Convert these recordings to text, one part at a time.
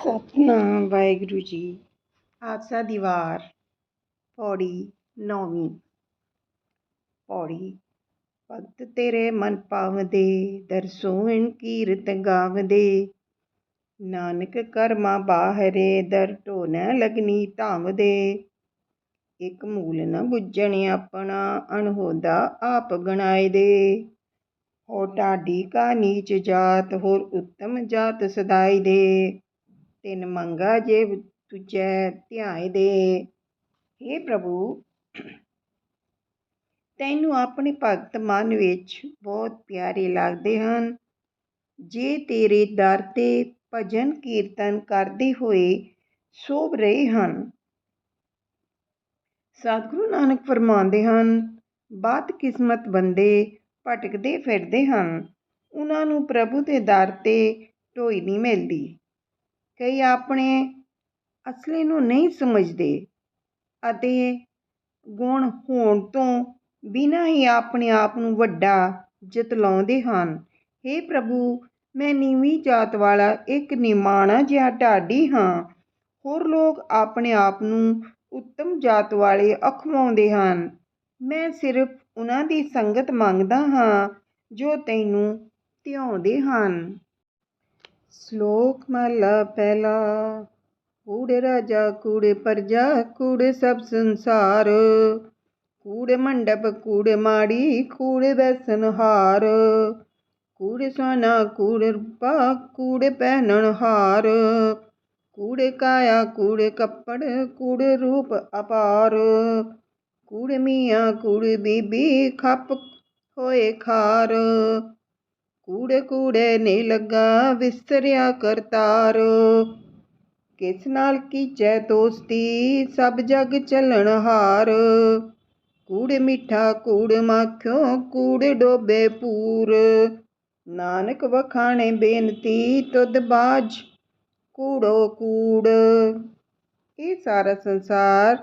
ਸਤਨਾਮ ਵਾਹਿਗੁਰੂ ਜੀ। ਆਸਾ ਦੀਵਾਰ, ਪੌੜੀ ਨੌਵੀਂ। ਪੌੜੀ, ਭਗਤ ਤੇਰੇ ਮਨ ਪਾਵਦੇ ਦਰਸੋਹਣ ਕੀਰਤ ਗਾਵਦੇ। ਨਾਨਕ ਕਰਮਾ ਬਾਹਰੇ, ਦਰ ਢੋ ਨ ਲਗਨੀ ਧਾਵਦੇ। ਇਕ ਮੂਲ ਨ ਬੁੱਝਣ ਆਪਣਾ, ਅਣਹੋਦਾ ਆਪ ਗਣਾਏ ਦੇ ਹੋ ਢਾਡੀ ਕਾ ਨੀਚ ਜਾਤ, ਹੋਰ ਉੱਤਮ ਜਾਤ ਸਦਾਈ ਦੇ ਤਿਨ ਮੰਗਾ ਜੇ ਤੁਜੈ ਧਿਆਏ ਦੇ। हे ਪ੍ਰਭੂ, ਤੈਨੂੰ ਆਪਣੇ ਭਗਤ ਮਨ ਵਿੱਚ ਬਹੁਤ ਪਿਆਰੇ ਲੱਗਦੇ ਹਨ। ਜੇ ਤੇਰੇ ਦਰ ਤੇ ਭਜਨ ਕੀਰਤਨ ਕਰਦੇ ਹੋਏ ਸੋਭ ਰਹੇ ਹਨ, ਸਤਿਗੁਰੂ ਨਾਨਕ ਫਰਮਾਉਂਦੇ ਹਨ ਬਦ ਕਿਸਮਤ ਬੰਦੇ ਭਟਕਦੇ ਫਿਰਦੇ ਹਨ, ਉਹਨਾਂ ਨੂੰ ਪ੍ਰਭੂ ਦੇ ਦਰ ਤੇ ਢੋਈ ਨਹੀਂ ਮਿਲਦੀ। ਕਈ ਆਪਣੇ ਅਸਲੇ ਨੂੰ ਨਹੀਂ ਸਮਝਦੇ ਅਤੇ ਗੁਣ ਹੋਣ ਤੋਂ ਬਿਨਾਂ ਹੀ ਆਪਣੇ ਆਪ ਨੂੰ ਵੱਡਾ ਜਤਲਾਉਂਦੇ ਹਨ। हे ਪ੍ਰਭੂ, ਮੈਂ ਨੀਵੀਂ ਜਾਤ ਵਾਲਾ ਇੱਕ ਨਿਮਾਣਾ ਜਿਹਾ ਢਾਡੀ ਹਾਂ। ਹੋਰ ਲੋਕ ਆਪਣੇ ਆਪ ਨੂੰ ਉੱਤਮ ਜਾਤ ਵਾਲੇ ਅਖਵਾਉਂਦੇ ਹਨ। ਮੈਂ ਸਿਰਫ ਉਹਨਾਂ ਦੀ ਸੰਗਤ ਮੰਗਦਾ ਹਾਂ ਜੋ ਤੈਨੂੰ ਧਿਆਉਂਦੇ ਹਨ। ਸ਼ਲੋਕ ਮਹਲਾ ਪਹਿਲਾ। ਕੂੜੇ ਰਾਜਾ, ਕੂੜੇ ਪਰਜਾ, ਕੂੜੇ ਸਭ ਸੰਸਾਰ। ਕੂੜੇ ਮੰਡਪ, ਕੂੜੇ ਮਾੜੀ, ਕੂੜੇ ਬੈਸਨ ਹਾਰ। ਕੂੜੇ ਸੋਨਾ, ਕੂੜੇ ਰੂਪਾ, ਕੂੜੇ ਪਹਿਨਣ ਹਾਰ। ਕੂੜੇ ਕਾਇਆ, ਕੂੜੇ ਕੱਪੜ, ਕੂੜੇ ਰੂਪ ਅਪਾਰ। ਕੂੜੇ ਮੀਆਂ, ਕੂੜੇ ਬੀਬੀ, ਖੱਪ ਹੋਏ ਖਾਰ। ਕੂੜੇ ਕੂੜੇ ਨੇ ਲੱਗਾ ਵਿਸਰਿਆ ਕਰਤਾਰ। ਕਿਸ ਨਾਲ ਕੀਚੈ ਦੋਸਤੀ, ਸਭ ਜਗ ਚੱਲਣ ਹਾਰ। ਕੂੜੇ ਮਿੱਠਾ, ਕੂੜ ਮਾਖਿਓ, ਕੂੜੇ ਡੋਬੇ ਪੂਰ। ਨਾਨਕ ਵਖਾਣੇ ਬੇਨਤੀ, ਤੁਧ ਬਾਜ ਕੂੜੋ ਕੂੜ। ਇਹ ਸਾਰਾ ਸੰਸਾਰ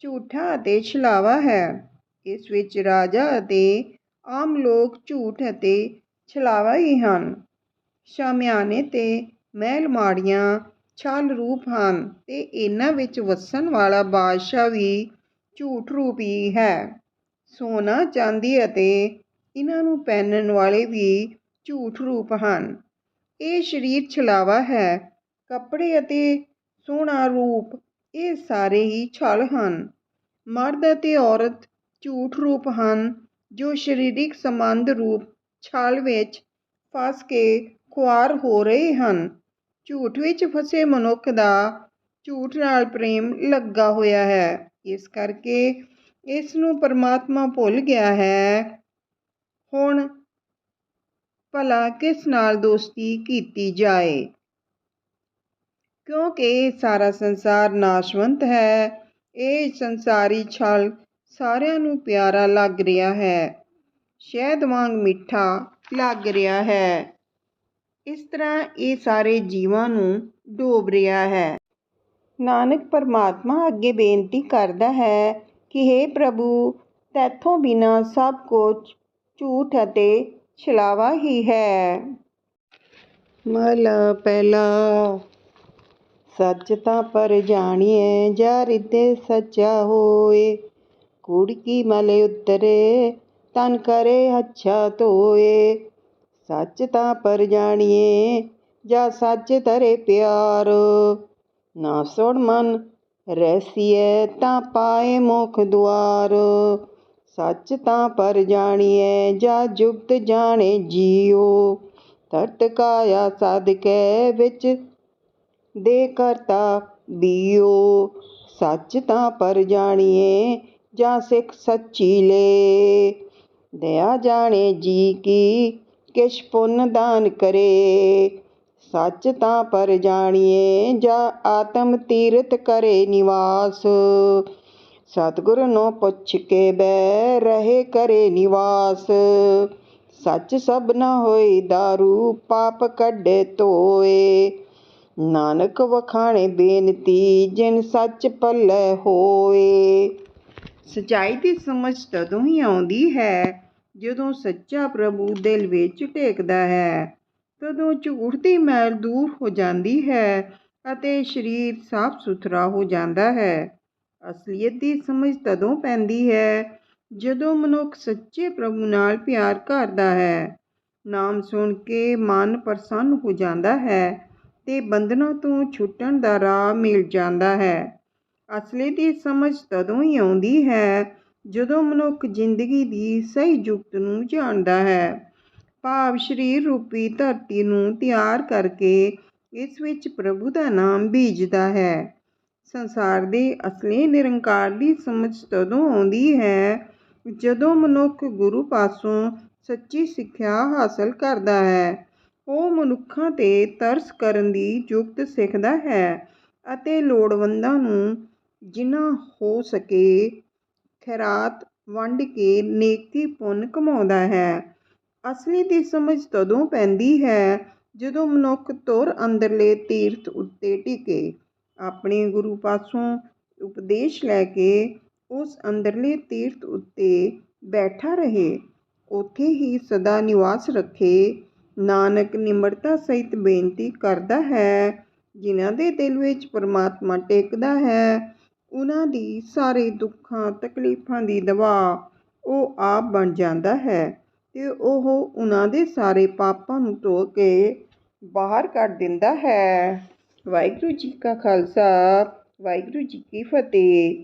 ਝੂਠਾ ਅਤੇ ਛਲਾਵਾ ਹੈ। ਇਸ ਵਿੱਚ ਰਾਜਾ ਅਤੇ ਆਮ ਲੋਕ ਝੂਠ ਅਤੇ ਛਲਾਵਾ ਹੀ ਹਨ। ਸ਼ਾਮਿਆਨੇ ਤੇ ਮਹਿਲ ਮਾੜੀਆਂ ਛਲ ਰੂਪ ਹਨ ਤੇ ਇਹਨਾਂ ਵਿੱਚ ਵਸਣ ਵਾਲਾ ਬਾਦਸ਼ਾਹ ਵੀ ਝੂਠ ਰੂਪ ਹੀ ਹੈ। ਸੋਨਾ, ਚਾਂਦੀ ਅਤੇ ਇਹਨਾਂ ਨੂੰ ਪਹਿਨਣ ਵਾਲੇ ਵੀ ਝੂਠ ਰੂਪ ਹਨ। ਇਹ ਸਰੀਰ ਛਲਾਵਾ ਹੈ। ਕੱਪੜੇ ਅਤੇ ਸੋਹਣਾ ਰੂਪ ਇਹ ਸਾਰੇ ਹੀ ਛਲ ਹਨ। ਮਰਦ ਅਤੇ ਔਰਤ ਝੂਠ ਰੂਪ ਹਨ ਜੋ ਸਰੀਰਿਕ ਸੰਬੰਧ ਰੂਪ ਛਲ ਵਿੱਚ ਫਸ ਕੇ ਖੁਆਰ ਹੋ ਰਹੇ ਹਨ। ਝੂਠ ਵਿੱਚ ਫਸੇ ਮਨੁੱਖ ਦਾ ਝੂਠ ਨਾਲ ਪ੍ਰੇਮ ਲੱਗਾ ਹੋਇਆ ਹੈ। ਇਸ ਕਰਕੇ ਇਸ ਨੂੰ ਪਰਮਾਤਮਾ ਭੁੱਲ ਗਿਆ ਹੈ। ਹੁਣ ਭਲਾ ਕਿਸ ਨਾਲ ਦੋਸਤੀ ਕੀਤੀ ਜਾਏ? ਕਿਉਂਕਿ ਸਾਰਾ ਸੰਸਾਰ ਨਾਸ਼ਵੰਤ ਹੈ। ਇਹ ਸੰਸਾਰੀ ਛਲ ਸਾਰਿਆਂ ਨੂੰ ਪਿਆਰਾ ਲੱਗ ਰਿਹਾ ਹੈ। ਸ਼ਹਿਦ ਵਾਂਗ ਮਿੱਠਾ ਲੱਗ ਰਿਹਾ ਹੈ। ਇਸ ਤਰ੍ਹਾਂ ਇਹ ਸਾਰੇ ਜੀਵਾਂ ਨੂੰ ਡੋਬ ਰਿਹਾ ਹੈ। ਨਾਨਕ ਪਰਮਾਤਮਾ ਅੱਗੇ ਬੇਨਤੀ ਕਰਦਾ ਹੈ ਕਿ हे ਪ੍ਰਭੂ, ਤੈਥੋਂ ਬਿਨਾ ਸਭ ਕੁਝ ਝੂਠ ਅਤੇ ਛਲਾਵਾ ਹੀ ਹੈ। ਮਹਲਾ ਪਹਿਲਾ, ਸੱਚ ਤਾਂ ਪਰ ਜਾਣੀਏ ਜਾ ਰਿੱਧੇ ਸੱਚਾ ਹੋਏ ਕੂੜ ਕੀ ਮਲ ਉਤਰੇ ਤਨ ਕਰੇ ਅੱਛਾ ਧੋਏ ਸੱਚ ਤਾਂ ਪਰ ਜਾਣੀਏ ਜਾ ਸੱਚ ਤਰੇ ਪਿਆਰ ਨਾ ਸੁਣ ਮਨ ਰਹਿਸੀਏ ਤਾਂ ਪਾਏ ਮੁਖ ਦੁਆਰ ਸੱਚ ਤਾਂ ਪਰ ਜਾਣੀਏ ਜਾ ਜੁਗਤ ਜਾਣੇ ਜੀਓ ਤਟ ਕਾਇਆ ਸਦਕੇ ਵਿੱਚ ਦੇ ਕਰਤਾ ਬੀਓ ਸੱਚ ਤਾਂ ਪਰ ਜਾਣੀਏ ਜਾਂ ਸਿੱਖ ਸੱਚੀ ਲੇ ਦਇਆ ਜਾਣੇ ਜੀ ਕੀ, ਕਿਛ ਪੁੰਨ ਦਾਨ ਕਰੇ। ਸੱਚ ਤਾਂ ਪਰ ਜਾਣੀਏ, ਜਾ ਆਤਮ ਤੀਰਤ ਕਰੇ ਨਿਵਾਸ। ਸਤਿਗੁਰ ਨੂੰ ਪੁੱਛ ਕੇ ਬੈ ਰਹੇ ਕਰੇ ਨਿਵਾਸ। ਸੱਚ ਸਭ ਨਾ ਹੋਈ दारू ਪਾਪ ਕੱਢੇ ਧੋਏ। ਨਾਨਕ ਵਖਾਣੇ ਬੇਨਤੀ, ਜਿਨ ਸੱਚ ਪੱਲੇ ਹੋਏ। ਸਚਾਈ ਦੀ ਸਮਝ ਤਦੋਂ ਹੀ ਆਉਂਦੀ ਹੈ ਜਦੋਂ ਸੱਚਾ ਪ੍ਰਭੂ ਦਿਲ ਵਿੱਚ ਟੇਕਦਾ ਹੈ। ਤਦੋਂ ਝੂਠ ਦੀ ਮੈਲ ਦੂਰ ਹੋ ਜਾਂਦੀ ਹੈ ਅਤੇ ਸਰੀਰ ਸਾਫ਼ ਸੁਥਰਾ ਹੋ ਜਾਂਦਾ ਹੈ। ਅਸਲੀਅਤ ਦੀ ਸਮਝ ਤਦੋਂ ਪੈਂਦੀ ਹੈ ਜਦੋਂ ਮਨੁੱਖ ਸੱਚੇ ਪ੍ਰਭੂ ਨਾਲ ਪਿਆਰ ਕਰਦਾ ਹੈ। ਨਾਮ ਸੁਣ ਕੇ ਮਨ ਪ੍ਰਸੰਨ ਹੋ ਜਾਂਦਾ ਹੈ ਤੇ ਬੰਧਨਾਂ ਤੋਂ ਛੁੱਟਣ ਦਾ ਰਾਹ ਮਿਲ ਜਾਂਦਾ ਹੈ। ਅਸਲੀ ਦੀ ਸਮਝ ਤਦੋਂ ਹੀ ਆਉਂਦੀ ਹੈ, ਜਦੋਂ ਮਨੁੱਖ ਜ਼ਿੰਦਗੀ ਦੀ ਸਹੀ ਜੁਗਤ ਨੂੰ ਜਾਣਦਾ ਹੈ। ਭਾਵ ਸਰੀਰ ਰੂਪੀ ਧਰਤੀ ਨੂੰ ਤਿਆਰ ਕਰਕੇ ਇਸ ਵਿੱਚ ਪ੍ਰਭੂ ਦਾ ਨਾਮ ਬੀਜਦਾ ਹੈ। ਸੰਸਾਰ ਦੇ ਅਸਲੀ ਨਿਰੰਕਾਰ ਦੀ ਸਮਝ ਤਦੋਂ ਆਉਂਦੀ ਹੈ, ਜਦੋਂ ਮਨੁੱਖ ਗੁਰੂ ਪਾਸੋਂ ਸੱਚੀ ਸਿੱਖਿਆ ਹਾਸਲ ਕਰਦਾ ਹੈ। ਉਹ ਮਨੁੱਖਾਂ ਤੇ ਤਰਸ ਕਰਨ ਦੀ ਜੁਗਤ ਸਿੱਖਦਾ ਹੈ ਅਤੇ ਲੋੜਵੰਦਾਂ ਨੂੰ ਜਿੰਨਾ ਹੋ ਸਕੇ ਖੈਰਾਤ ਵੰਡ ਕੇ ਨੇਕੀ ਪੁੰਨ ਕਮਾਉਂਦਾ ਹੈ। ਅਸਲੀ ਦੀ ਸਮਝ ਤਦੋਂ ਪੈਂਦੀ ਹੈ ਜਦੋਂ ਮਨੁੱਖ ਤੁਰ ਅੰਦਰਲੇ ਤੀਰਥ ਉੱਤੇ ਟਿਕੇ। ਆਪਣੇ ਗੁਰੂ ਪਾਸੋਂ ਉਪਦੇਸ਼ ਲੈ ਕੇ ਉਸ ਅੰਦਰਲੇ ਤੀਰਥ ਉੱਤੇ ਬੈਠਾ ਰਹੇ। ਉੱਥੇ ਹੀ ਸਦਾ ਨਿਵਾਸ ਰੱਖੇ। ਨਾਨਕ ਨਿਮਰਤਾ ਸਹਿਤ ਬੇਨਤੀ ਕਰਦਾ ਹੈ, ਜਿਨ੍ਹਾਂ ਦੇ ਦਿਲ ਵਿੱਚ ਪਰਮਾਤਮਾ ਟੇਕਦਾ ਹੈ ਉਹਨਾਂ ਦੀ ਸਾਰੇ ਦੁੱਖਾਂ, ਤਕਲੀਫਾਂ ਦੀ ਦਵਾ ਉਹ ਆਪ ਬਣ ਜਾਂਦਾ ਹੈ ਤੇ ਉਹ ਉਹਨਾਂ ਦੇ ਸਾਰੇ ਪਾਪਾਂ ਨੂੰ ਧੋ ਕੇ ਬਾਹਰ ਕੱਢ ਦਿੰਦਾ ਹੈ। ਵਾਹਿਗੁਰੂ ਜੀ ਕਾ ਖਾਲਸਾ, ਵਾਹਿਗੁਰੂ ਜੀ ਕੀ ਫਤਿਹ।